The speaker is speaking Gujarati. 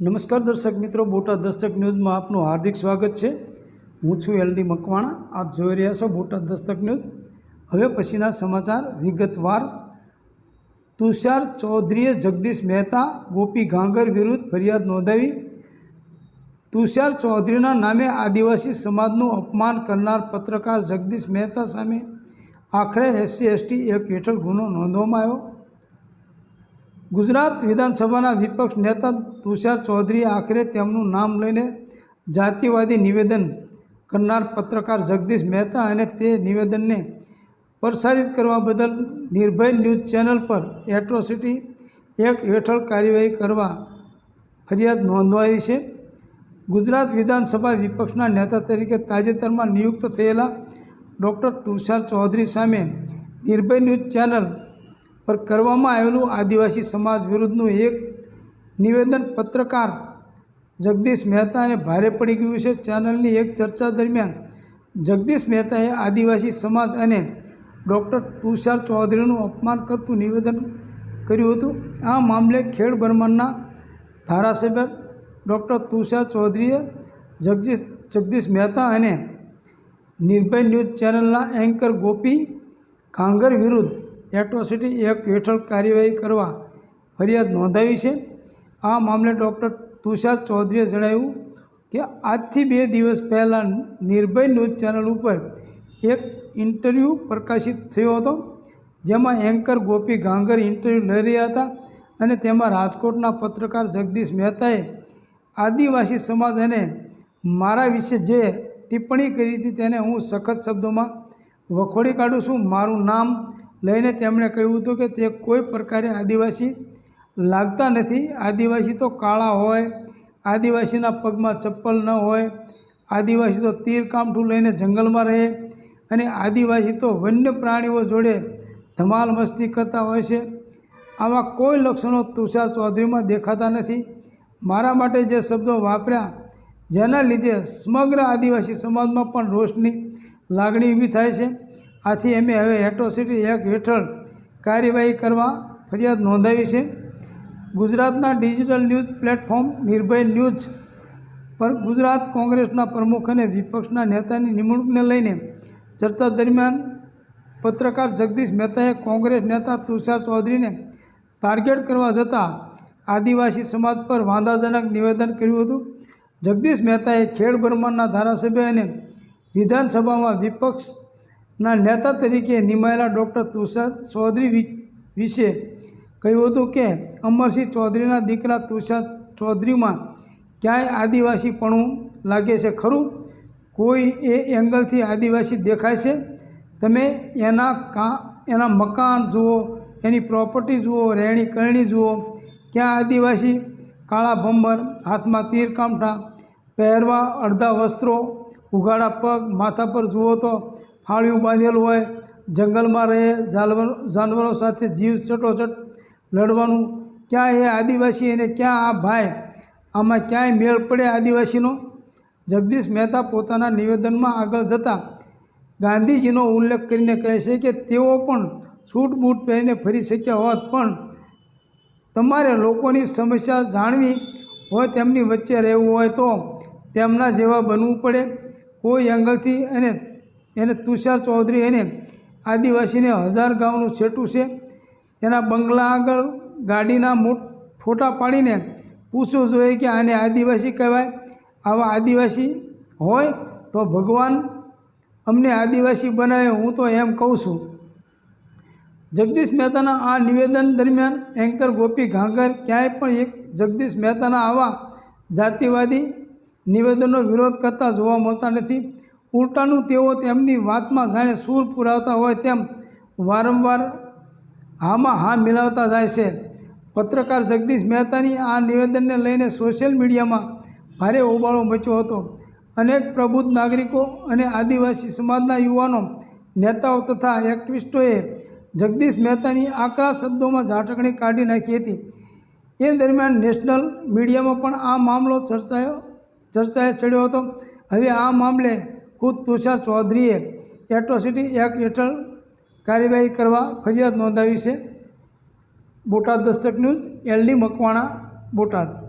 નમસ્કાર દર્શક મિત્રો, બોટાદ દસ્તક ન્યૂઝમાં આપનું હાર્દિક સ્વાગત છે. હું છું એલડી મકવાણા, આપ જોઈ રહ્યા છો બોટાદ દસ્તક ન્યૂઝ. હવે પછીના સમાચાર વિગતવાર. તુષાર ચૌધરીએ જગદીશ મહેતા, ગોપી ગાંગર વિરુદ્ધ ફરિયાદ નોંધાવી. તુષાર ચૌધરીના નામે આદિવાસી સમાજનું અપમાન કરનાર પત્રકાર જગદીશ મહેતા સામે આખરે એસસી, એસટી એક હેઠળ ગુનો નોંધવામાં આવ્યો. ગુજરાત વિધાનસભાના વિપક્ષ નેતા તુષાર ચૌધરીએ આખરે તેમનું નામ લઈને જાતિવાદી નિવેદન કરનાર પત્રકાર જગદીશ મહેતા અને તે નિવેદનને પ્રસારિત કરવા બદલ નિર્ભય ન્યૂઝ ચેનલ પર એટ્રોસિટી એક્ટ હેઠળ કાર્યવાહી કરવા ફરિયાદ નોંધવાઈ છે. ગુજરાત વિધાનસભા વિપક્ષના નેતા તરીકે તાજેતરમાં નિયુક્ત થયેલા ડૉક્ટર તુષાર ચૌધરી સામે નિર્ભય ન્યૂઝ ચેનલ પર કરવામાં આવેલું આદિવાસી સમાજ વિરુદ્ધનું એક નિવેદન પત્રકાર જગદીશ મહેતાને ભારે પડી ગયું છે. ચેનલની એક ચર્ચા દરમિયાન જગદીશ મહેતાએ આદિવાસી સમાજ અને ડૉક્ટર તુષાર ચૌધરીનું અપમાન કરતું નિવેદન કર્યું હતું. આ મામલે ખેડ બર્મનના ધારાસભ્ય ડૉક્ટર તુષાર ચૌધરીએ જગદીશ જગદીશ મહેતા અને નિર્ભય ન્યૂઝ ચેનલના એન્કર ગોપી કાંગર વિરુદ્ધ એટ્રોસિટી એક્ટ હેઠળ કાર્યવાહી કરવા ફરિયાદ નોંધાવી છે. આ મામલે ડૉક્ટર તુષાર ચૌધરીએ જણાવ્યું કે આજથી બે દિવસ પહેલાં નિર્ભય ન્યૂઝ ચેનલ ઉપર એક ઇન્ટરવ્યૂ પ્રકાશિત થયો હતો, જેમાં એન્કર ગોપી ગાંગર ઇન્ટરવ્યૂ લઈ રહ્યા હતા અને તેમાં રાજકોટના પત્રકાર જગદીશ મહેતાએ આદિવાસી સમાજ અને મારા વિશે જે ટિપ્પણી કરી હતી તેને હું સખત શબ્દોમાં વખોડી કાઢું છું. મારું નામ લઈને તેમણે કહ્યું હતું કે તે કોઈ પ્રકારે આદિવાસી લાગતા નથી. આદિવાસી તો કાળા હોય, આદિવાસીના પગમાં ચપ્પલ ન હોય, આદિવાસી તો તીર કામઠું લઈને જંગલમાં રહે અને આદિવાસી તો વન્ય પ્રાણીઓ જોડે ધમાલ મસ્તી કરતા હોય છે. આવા કોઈ લક્ષણો તુષાર ચૌધરીમાં દેખાતા નથી. મારા માટે જે શબ્દો વાપર્યા જેના લીધે સમગ્ર આદિવાસી સમાજમાં પણ રોષની લાગણી ઊભી થાય છે. આથી અમે હવે એટ્રોસિટી એક્ટ હેઠળ કાર્યવાહી કરવા ફરિયાદ નોંધાવી છે. ગુજરાતના digital news platform Nirbhay news પર ગુજરાત કોંગ્રેસના પ્રમુખ અને વિપક્ષના નેતાની નિમણૂકને લઈને ચર્ચા દરમિયાન પત્રકાર જગદીશ મહેતાએ કોંગ્રેસ નેતા તુષાર ચૌધરીને ટાર્ગેટ કરવા જતાં આદિવાસી સમાજ પર વાંધાજનક નિવેદન કર્યું હતું. જગદીશ મહેતાએ ખેડ બર્મનના ધારાસભ્ય અને વિધાનસભામાં વિપક્ષના નેતા તરીકે નિમાયેલા ડૉક્ટર તુષાર ચૌધરી વિશે કહ્યું હતું કે, અમરસિંહ ચૌધરીના દીકરા તુષાર ચૌધરીમાં ક્યાંય આદિવાસીપણું લાગે છે, ખરું? કોઈ એ એંગલથી આદિવાસી દેખાય છે? તમે એના કા, એના મકાન જુઓ, એની પ્રોપર્ટી જુઓ, રહેણી કરણી જુઓ, ક્યાં આદિવાસી કાળા ભંબર હાથમાં તીર કામઠા પહેરવા અડધા વસ્ત્રો, ઉઘાડા પગ, માથા પર જુઓ તો ફાળિયું બાંધેલું હોય, જંગલમાં રહે જાનવર સાથે જીવ ચટોચટ લડવાનું, ક્યાં એ આદિવાસી અને ક્યાં આ ભાઈ? આમાં ક્યાંય મેળ પડે આદિવાસીનો? જગદીશ મહેતા પોતાના નિવેદનમાં આગળ જતાં ગાંધીજીનો ઉલ્લેખ કરીને કહે છે કે તેઓ પણ સૂટ બૂટ પહેરીને ફરી શક્યા હોત, પણ તમારે લોકોની સમસ્યા જાણવી હોય તેમની વચ્ચે રહેવું હોય તો તેમના જેવા બનવું પડે. કોઈ એંગલથી અને એને તુષાર ચૌધરી એને આદિવાસીને હજાર ગામનું છેટું છે. એના બંગલા આગળ ગાડીના મોટ ફોટા પાડીને પૂછવું જોઈએ કે આને આદિવાસી કહેવાય. આવા આદિવાસી હોય તો ભગવાન અમને આદિવાસી બનાવે હું તો એમ કહું છું. જગદીશ મહેતાના આ નિવેદન દરમિયાન એન્કર ગોપી ઘાંઘર ક્યાંય પણ એક જગદીશ મહેતાના આવા જાતિવાદી નિવેદનનો વિરોધ કરતા જોવા મળતા નથી. ઉલટાનું તેઓ તેમની વાતમાં જાણે સૂર પુરાવતા હોય તેમ વારંવાર હામાં હા મિલાવતા જાય છે. પત્રકાર જગદીશ મહેતાની આ નિવેદનને લઈને સોશિયલ મીડિયામાં ભારે હોબાળો મચ્યો હતો. અનેક પ્રબુદ્ધ નાગરિકો અને આદિવાસી સમાજના યુવાનો, નેતાઓ તથા એક્ટિવિસ્ટોએ જગદીશ મહેતાની આકરા શબ્દોમાં ઝાટકણી કાઢી નાખી હતી. એ દરમિયાન નેશનલ મીડિયામાં પણ આ મામલો ચર્ચાયો, ચર્ચાએ ચડ્યો હતો. હવે આ મામલે ખુદ તુષાર ચૌધરીએ એટ્રોસિટી એક્ટ હેઠળ કાર્યવાહી કરવા ફરિયાદ નોંધાવી છે. Botad Dastak news, L D Makwana, Botad.